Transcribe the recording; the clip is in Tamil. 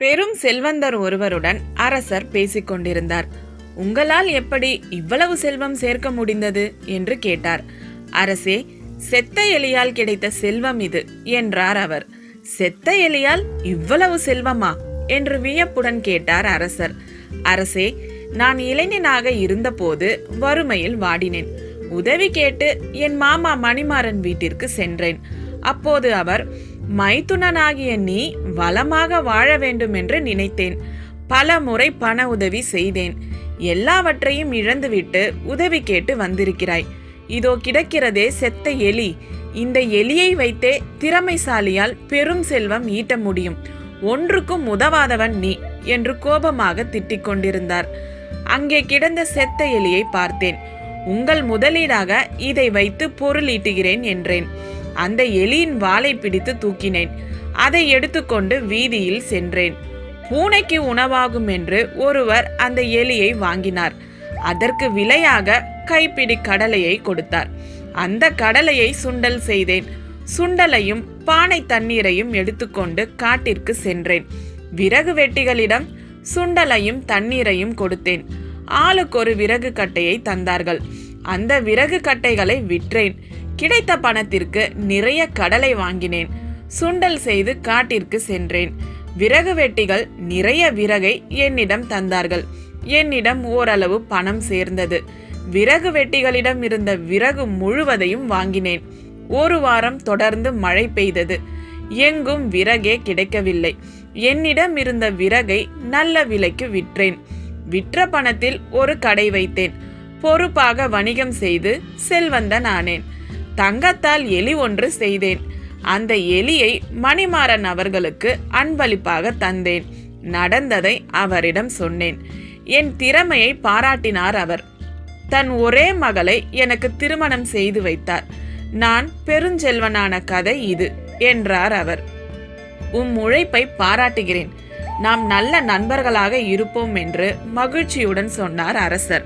பெரும் செல்வந்தர் ஒருவருடன் அரசர் பேசிக் கொண்டிருந்தார் உங்களால் எப்படி இவ்வளவு செல்வம் சேர்க்க முடிந்தது? என்று கேட்டார். அரசே செத்த எலியால் கிடைத்த செல்வம் இது என்றார் அவர். செத்த எலியால் இவ்வளவு செல்வமா? என்று வியப்புடன் கேட்டார் அரசர். அரசே நான் இளைஞனாக இருந்தபோது வறுமையில் வாடினேன். உதவி கேட்டு என் மாமா மணிமாறன் வீட்டிற்கு சென்றேன். அப்போது அவர் மைத்துனனாகிய நீ வளமாக வாழ வேண்டும் என்று நினைத்தேன். பல முறை பண உதவி செய்தேன். எல்லாவற்றையும் இழந்துவிட்டு உதவி கேட்டு வந்திருக்கிறாய். இதோ கிடக்கிறதே செத்த எலி. இந்த எலியை வைத்தே திறமைசாலியால் பெரும் செல்வம் ஈட்ட முடியும். ஒன்றுக்கும் உதவாதவன் நீ என்று கோபமாக திட்டிக் கொண்டிருந்தார். அங்கே கிடந்த செத்த எலியை பார்த்தேன். உங்கள் முதலீடாக இதை வைத்து பொருள் ஈட்டுகிறேன் என்றேன். அந்த எலியின் வாலை பிடித்து தூக்கினேன். அதை எடுத்துக்கொண்டு வீதியில் சென்றேன். பூனைக்கு உணவாகும் என்று ஒருவர் அந்த எலியை வாங்கினார். அதற்கு விலையாக கைப்பிடி கடலையை கொடுத்தார். அந்த கடலையை சுண்டல் செய்தேன். சுண்டலையும் பானை தண்ணீரையும் எடுத்துக்கொண்டு காட்டிற்கு சென்றேன். விறகு வெட்டிகளிடம் சுண்டலையும் தண்ணீரையும் கொடுத்தேன். ஆளுக்கு ஒரு விறகு கட்டையை தந்தார்கள். அந்த விறகு கட்டைகளை விற்றேன். கிடைத்த பணத்திற்கு நிறைய கடலை வாங்கினேன். சுண்டல் செய்து காட்டிற்கு சென்றேன். விறகு வெட்டிகள் நிறைய விறகை என்னிடம் தந்தார்கள். என்னிடம் ஓரளவு பணம் சேர்ந்தது. விறகு வெட்டிகளிடம் இருந்த விறகு முழுவதையும் வாங்கினேன். ஒரு வாரம் தொடர்ந்து மழை பெய்தது. எங்கும் விறகே கிடைக்கவில்லை. என்னிடம் இருந்த விறகை நல்ல விலைக்கு விற்றேன். விற்ற பணத்தில் ஒரு கடை வைத்தேன். பொறுப்பாக வணிகம் செய்து செல்வந்தன் ஆனேன் தங்கத்தால் எலி ஒன்று செய்தேன். அந்த எலியை மணிமாறன் அவர்களுக்கு அன்பளிப்பாக தந்தேன். நடந்ததை அவரிடம் சொன்னேன். என் திறமையை பாராட்டினார் அவர். தன் ஒரே மகளை எனக்கு திருமணம் செய்து வைத்தார். நான் பெருஞ்செல்வனான கதை இது என்றார் அவர். உம் உழைப்பை பாராட்டுகிறேன். நாம் நல்ல நண்பர்களாக இருப்போம் என்று மகிழ்ச்சியுடன் சொன்னார் அரசர்.